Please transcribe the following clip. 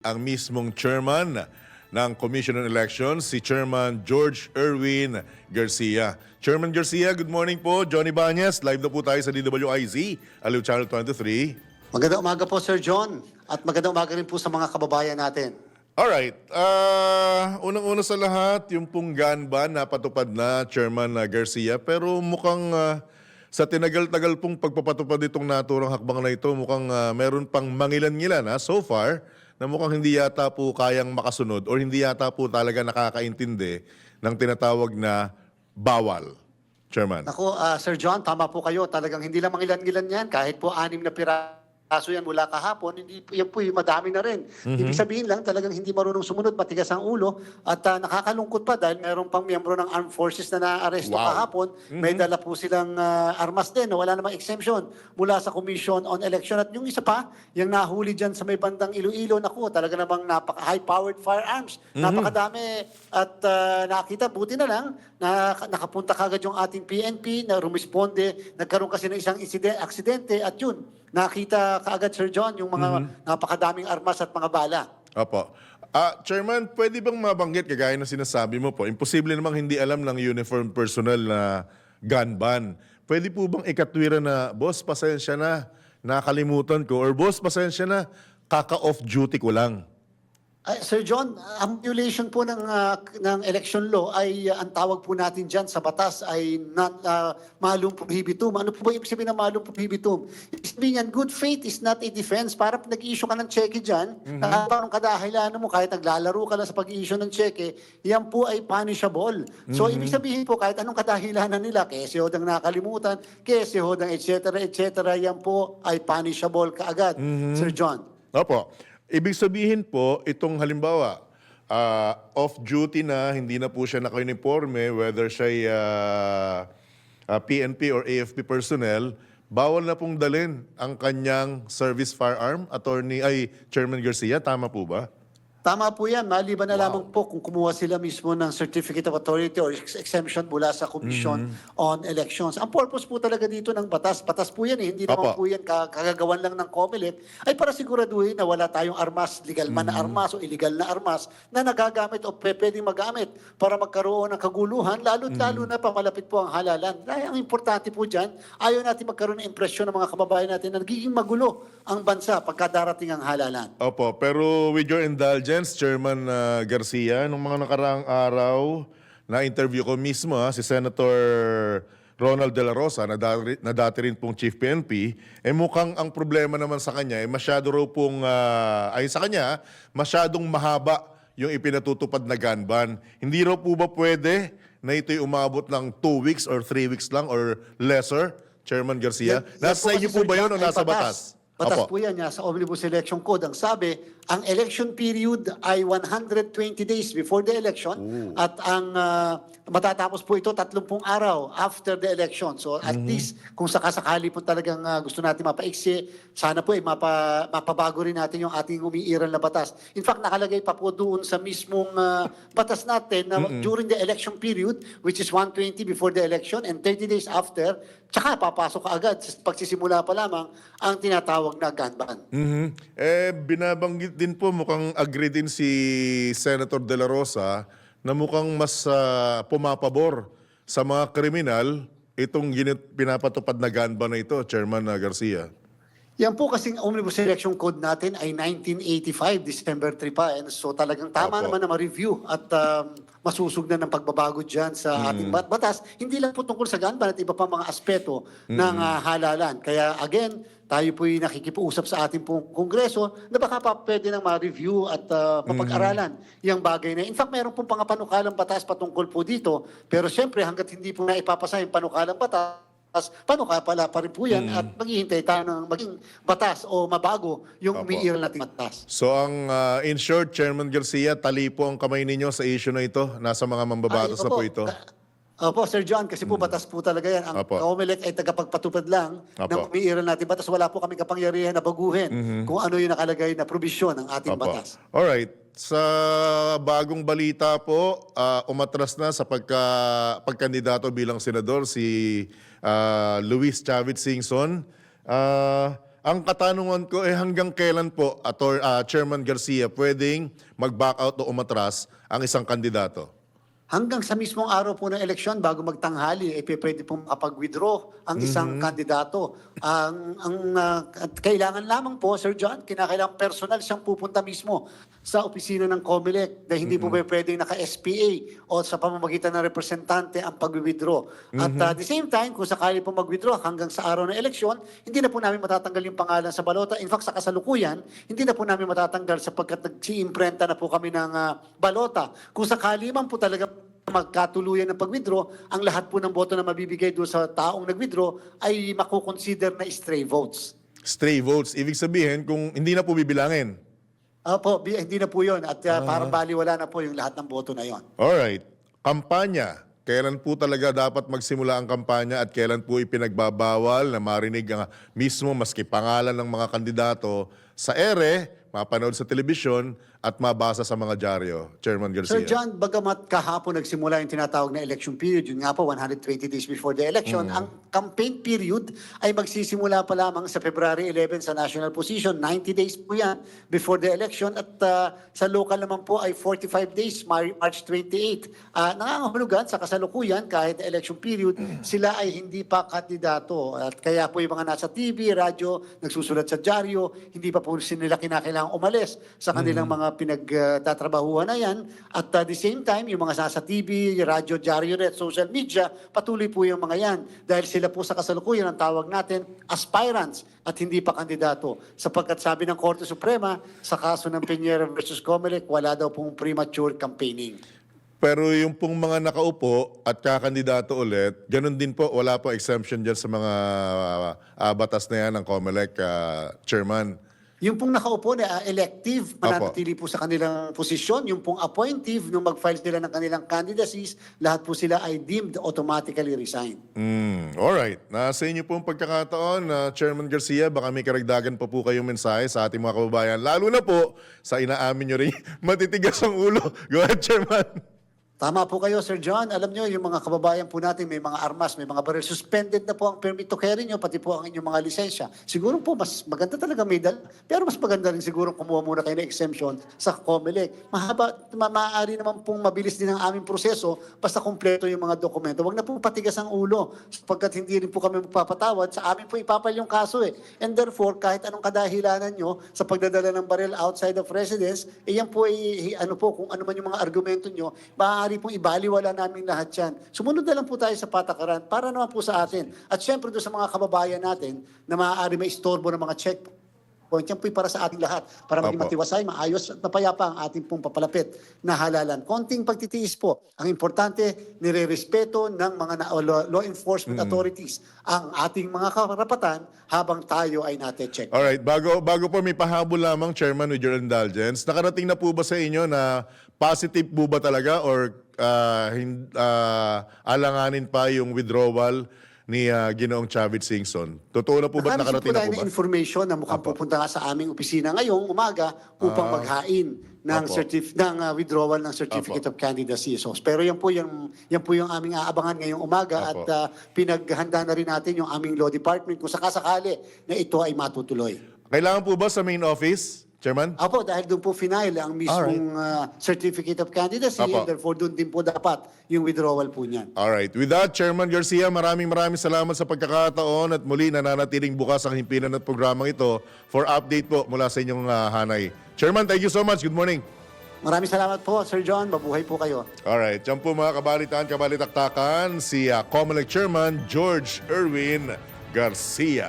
ang mismong chairman ng Commission on Elections, si Chairman George Erwin Garcia. Chairman Garcia, good morning po. Johnny Banyas, live na po tayo sa DWIZ, Aliw Channel 23. Magandang umaga po, Sir John. At magandang umaga rin po sa mga kababayan natin. Alright, ah unang-una sa lahat, yung pong gun ban napatupad na Chairman Garcia, pero mukhang ah, sa tinagal-tagal pong pagpapatupad itong naturang hakbang na ito, mukhang ah, meron pang mangilan-ngilan ha, so far, na mukhang hindi yata po kayang makasunod or hindi yata po talaga nakakaintindi ng tinatawag na bawal. Chairman. Ako, ah, Sir John, tama po kayo. Talagang hindi lang mangilan-gilan yan. Kahit po anim na piraso yan mula kahapon, hindi, yan po yung madami na rin. Ibig sabihin lang, talagang hindi marunong sumunod, matigas ang ulo. At ah, nakakalungkot pa dahil meron pang miyembro ng armed forces na naaresto Wow. kahapon. May dala po silang ah, armas din wala namang exemption mula sa Commission on Election. At yung isa pa, yung nahuli dyan sa may bandang Iloilo, naku, talaga namang napaka high-powered firearms. Napakadami. At ah, nakita, buti na lang, na nakapunta kagad yung ating PNP na rumisponde. Nagkaroon kasi ng isang inside- aksidente at yun, nakita kaagad Sir John yung mga napakadaming armas at mga bala. Opo. Ah, Chairman, pwede bang mabanggit, kagaya ng sinasabi mo po, imposible namang hindi alam ng uniform personnel na gun ban. Pwede po bang ikatwira na, boss, pasensya na, nakalimutan ko, or boss, pasensya na, kaka-off duty ko lang. Ah, Sir John, ang violation po ng, ah, ng election law ay ah, ang tawag po natin dyan sa batas ay not, uh, malum prohibitum. Ano po ba ibig sabihin ng malum prohibitum? Ibig sabihin yan, good faith is not a defense. Para nag-issue ka ng cheque dyan, mm parang kadahilanan mo, kahit naglalaro ka lang sa pag-issue ng cheque, yan po ay punishable. So, ibig sabihin po, kahit anong kadahilanan nila, kese hodang nakalimutan, kese hodang et cetera, et cetera, yan po ay punishable kaagad, Sir John. Opo. Ibig sabihin po, itong halimbawa, ah, off-duty na, hindi na po siya naka-uniforme, whether siya PNP or AFP personnel, bawal na pong dalin ang kanyang service firearm, attorney, ay Chairman Garcia, tama po ba? Tama po yan. Maliban na lamang po kung kumuha sila mismo ng Certificate of Authority or ex- exemption mula sa Commission on Elections. Ang purpose po talaga dito ng batas, batas po yan eh, hindi naman Opo. po yan ka- kagagawan lang ng COMELEC, ay para siguraduhin na wala tayong armas, legal man na armas o illegal na armas na nagagamit o pwedeng magamit para magkaroon ng kaguluhan, lalo't lalo na pa malapit po ang halalan. Dahil ang importante po dyan, ayaw natin magkaroon ng impresyon ng mga kababayan natin na nagiging magulo ang bansa pagka darating ang halalan. Opo, pero with your indulgence, Chairman ah, Garcia, nung mga nakaraang araw, na-interview ko mismo ha, si Senator Ronald De La Rosa, na dati, na dati rin pong Chief PNP, eh mukhang ang problema naman sa kanya, eh masyado raw pong, ah, ay sa kanya, masyadong mahaba yung ipinatutupad na gun ban. Hindi raw po ba pwede na ito'y umabot ng 2 weeks or 3 weeks lang or lesser, Chairman Garcia? Yan- nasa kasi, po ba yun o nasa batas? Batas Opo. po yan, ya, sa Omnibus Election Code. Ang sabi, ang election period ay 120 days before the election at ang ah, matatapos po ito 30 araw after the election. So at least kung sakasakali po talagang ah, gusto natin mapaiksi, sana po eh, mapa, mapabago rin natin yung ating umiiral na batas. In fact, nakalagay pa po doon sa mismong ah, batas natin na during the election period, which is 120 before the election and 30 days after, tsaka papasok agad pagsisimula pa lamang ang tinatawag na gun ban. Mhm. Eh, binabanggit din po, mukhang agree din si Senator De La Rosa na mukhang mas ah, pumapabor sa mga kriminal itong ginit, pinapatupad na gun ban na ito, Chairman ah, Garcia. Yan po kasing Omnibus Election Code natin ay 1985, December 3 pa. And so talagang tama Opo. naman na ma-review at um, masusugnan ng pagbabago dyan sa ating bat- batas. Hindi lang po tungkol sa gun ban at iba pa mga aspeto ng ah, halalan. Kaya again, tayo po'y nakikipausap sa ating pong kongreso na baka pa pwede nang ma-review at ah, mapag-aralan yung bagay na. In fact, meron pong pangapanukalang batas patungkol po dito. Pero siyempre, hanggat hindi po na ipapasa yung panukalang batas, paano ka pala pa rin po yan at maghihintay tayo ng maging batas o mabago yung umiiral nating batas. So ang ah, in short, Chairman Garcia, tali po ang kamay ninyo sa issue na ito. Nasa mga mambabatas Ay, na po ito. Opo, Sir John, kasi po batas po talaga yan. Ang Opo. COMELEC ay tagapagpatupad lang ng Opo. umiiral nating batas. Wala po kami kapangyarihan na baguhin kung ano yung nakalagay na probisyon ng ating Opo. batas. Alright. Sa bagong balita po, ah, umatras na sa pagka, pagkandidato bilang senador si ah, Luis Chavez Singson. Ah, ang katanungan ko eh hanggang kailan po, Ator, ah, Chairman Garcia, pwedeng mag-back out o umatras ang isang kandidato? Hanggang sa mismong araw po ng eleksyon, bago magtanghali, eh, pwede pong makapag-withdraw ang isang kandidato. Ang, ang at kailangan lamang po, Sir John, kinakailangan personal siyang pupunta mismo sa opisina ng COMELEC na hindi po ba pwedeng naka-SPA o sa pamamagitan ng representante ang pag-withdraw. At ah, at the same time, kung sakali po mag-withdraw hanggang sa araw ng eleksyon, hindi na po namin matatanggal yung pangalan sa balota. In fact, sa kasalukuyan, hindi na po namin matatanggal sapagkat nagsi-imprenta na po kami ng ah, balota. Kung sakali man po talaga magkatuluyan ng pag-withdraw, ang lahat po ng boto na mabibigay doon sa taong nag-withdraw ay makukonsider na stray votes. Stray votes, ibig sabihin kung hindi na po bibilangin. Opo, bi- hindi na po yun. At uh, parang baliwala na po yung lahat ng boto na yon. Alright. Kampanya. Kailan po talaga dapat magsimula ang kampanya at kailan po ipinagbabawal na marinig ang mismo maski pangalan ng mga kandidato sa ere, mapanood sa telebisyon at mabasa sa mga dyaryo. Chairman Garcia. Sir John, bagamat kahapon nagsimula yung tinatawag na election period, yun nga po, 120 days before the election, Mm. ang campaign period ay magsisimula pa lamang sa February 11 sa national position. 90 days po yan before the election at uh, sa local naman po ay 45 days, Mar- March 28. Uh, nangangahulugan sa kasalukuyan kahit election period, Mm. sila ay hindi pa kandidato. At kaya po yung mga nasa TV, radyo, nagsusulat sa dyaryo, hindi pa po nila kinakailangang umalis sa kanilang mga pinagtatrabahuan na yan. At at the same time, yung mga nasa TV, radyo, dyaryo, at social media, patuloy po yung mga yan. Dahil sila po sa kasalukuyan ang tawag natin aspirants at hindi pa kandidato. Sapagkat sabi ng Korte Suprema, sa kaso ng Peñera versus Comelec, wala daw pong premature campaigning. Pero yung pong mga nakaupo at kakandidato ulit, ganun din po, wala po exemption dyan sa mga ah, batas na yan ng COMELEC, ah, Chairman. Yung pong nakaupo na uh, elective, mananatili po sa kanilang posisyon. Yung pong appointive, nung mag-file sila ng kanilang candidacies, lahat po sila ay deemed automatically resign. Mm, alright. Nasa inyo pong pagkakataon, na Chairman Garcia, baka may karagdagan pa po kayong mensahe sa ating mga kababayan. Lalo na po sa inaamin nyo rin, matitigas ang ulo. Go ahead, Chairman. Tama po kayo, Sir John. Alam nyo, yung mga kababayan po natin, may mga armas, may mga baril. Suspended na po ang permit to carry nyo, pati po ang inyong mga lisensya. Siguro po, mas maganda talaga may dal. Pero mas maganda rin siguro kumuha muna kayo ng exemption sa COMELEC. Mahaba, ma maaari naman pong mabilis din ang aming proseso basta kumpleto yung mga dokumento. Huwag na po patigas ang ulo sapagkat hindi rin po kami magpapatawad. Sa amin po ipapal yung kaso eh. And therefore, kahit anong kadahilanan nyo sa pagdadala ng baril outside of residence, eh yan po ay, ano po, kung ano man yung mga argumento nyo, maaari pong ibaliwala namin lahat yan. Sumunod na lang po tayo sa patakaran para naman po sa atin. At syempre doon sa mga kababayan natin na maaari may istorbo ng mga checkpoint, yan po para sa ating lahat. Para maging matiwasay, maayos at mapayapa ang ating pong papalapit na halalan. Konting pagtitiis po. Ang importante, nire-respeto ng mga na- law, enforcement authorities ang ating mga karapatan habang tayo ay nate-check. Alright, bago, bago po may pahabol lamang, Chairman, with your indulgence, nakarating na po ba sa inyo na positive po ba talaga or ah, hin- ah, alanganin pa yung withdrawal ni ah, Ginoong Chavit Singson? Totoo na po ba at nakarating na po ng ba? information na mukhang pupunta nga sa aming opisina ngayong umaga upang maghain ng certif ng uh, withdrawal ng certificate of candidacy. So, pero yan po yung yan po yung aming aabangan ngayong umaga Opo. at uh, pinaghanda na rin natin yung aming law department kung sakasakali na ito ay matutuloy. Kailangan po ba sa main office, Chairman? Apo, dahil doon po final ang mismong uh, certificate of candidacy and therefore doon din po dapat yung withdrawal po niyan. Alright. With that, Chairman Garcia, maraming maraming salamat sa pagkakataon at muli nananatiling bukas ang himpilan at programang ito for update po mula sa inyong ah, hanay. Chairman, thank you so much. Good morning. Maraming salamat po, Sir John. Mabuhay po kayo. Alright, dyan po mga kabalitaan, kabalitaktakan, si uh, Comelec Chairman George Erwin Garcia.